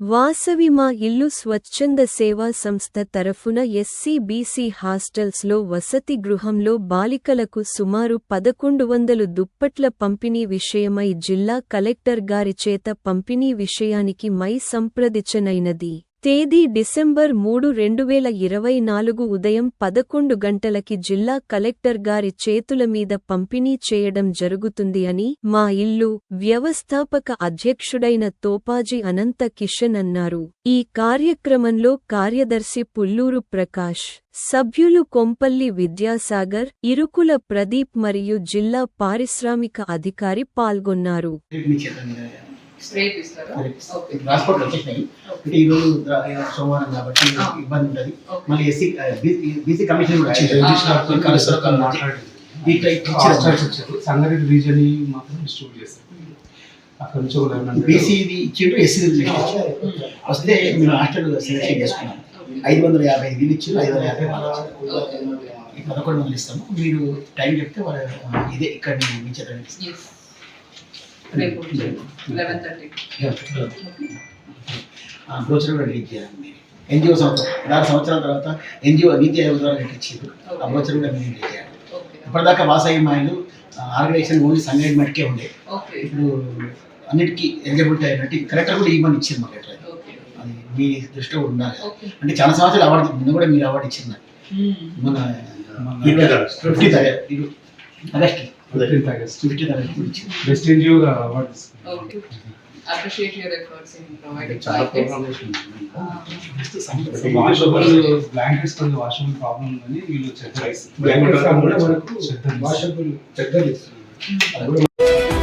వాసవి మా ఇల్లు స్వచ్ఛంద సేవా సంస్థ తరఫున ఎస్సీ బీసీ హాస్టల్స్లో వసతి గృహంలో బాలికలకు సుమారు పదకొండు వందలు దుప్పట్ల పంపిణీ విషయమై జిల్లా కలెక్టర్ గారి చేత పంపిణీ విషయానికి మై సంప్రదించనైనది. తేదీ డిసెంబర్ మూడు రెండు వేల ఇరవై నాలుగు ఉదయం పదకొండు గంటలకి జిల్లా కలెక్టర్ గారి చేతుల మీద పంపిణీ చేయడం జరుగుతుంది అని మా ఇల్లు వ్యవస్థాపక అధ్యక్షుడైన తోపాజీ అనంత కిషన్ అన్నారు. ఈ కార్యక్రమంలో కార్యదర్శి పుల్లూరు ప్రకాష్ సభ్యులు కొంపల్లి విద్యాసాగర్ ఇరుకుల ప్రదీప్ మరియు జిల్లా పారిశ్రామిక అధికారి పాల్గొన్నారు. ట్రాన్స్పోర్ట్ వచ్చేసినాయి అంటే ఈ రోజు సోమవారం కాబట్టి ఇబ్బంది ఉంటుంది. మళ్ళీ ఎస్సీ బీసీ కమిషన్ కూడా సంగారెడ్డి రీజన్ మాత్రం డిస్ట్రిబ్యూట్ చేస్తారు. అక్కడ నుంచి లెవెన్ బీసీది ఇచ్చిండ్రు ఎస్సీ వస్తే మేము హాస్టల్ సెలెక్షన్ చేసుకున్నాం. ఐదు వందల యాభై ఐదు ఇచ్చారు. ఐదు వందల యాభై పదకొండు వందలు ఇస్తాము. మీరు టైం చెప్తే వాళ్ళ ఇదే ఇక్కడ ఎస్ రేపు లెవెన్ థర్టీ బ్రోచర్ కూడా రిలీజ్ చేయాలి మీరు. ఎన్జిఓ సంవత్సరం నాలుగు సంవత్సరాల తర్వాత ఎన్జిఓ నీతి ఆయోగ్ ద్వారా మీకు ఇచ్చారు ఆ బ్రోచర్ కూడా మీరు రిలీజ్ చేయాలి ఇప్పటిదాకా వాసవి మాయలు ఆర్గనైజేషన్ ఓన్లీ సంగతి మటుకే ఉండే. ఓకే ఇప్పుడు అన్నిటికీ ఎలిజిబిలిటీ అయినట్టు కలెక్టర్ కూడా ఇవ్వమని ఇచ్చింది మాకు లెటర్ ఓకే అది మీ దృష్టిలో కూడా ఉండాలి. అంటే చాలా సంవత్సరాలు అవార్డు ముందు కూడా మీరు అవార్డు ఇచ్చింది నాకు. మన fifty August fifteenth August fifty August ఇచ్చింది బెస్ట్ ఎన్జిఓగా అవార్డు తీసుకున్నారు. Okay appreciate your efforts in providing చాలా ప్రోగ్రామ్స్ వాషబుల్ బ్లాంకెట్స్ కొంచెం వాషబుల్ ప్రాబ్లం ఉందని వీళ్ళు చెత్త చెత్త ఇస్తున్నారు అది కూడా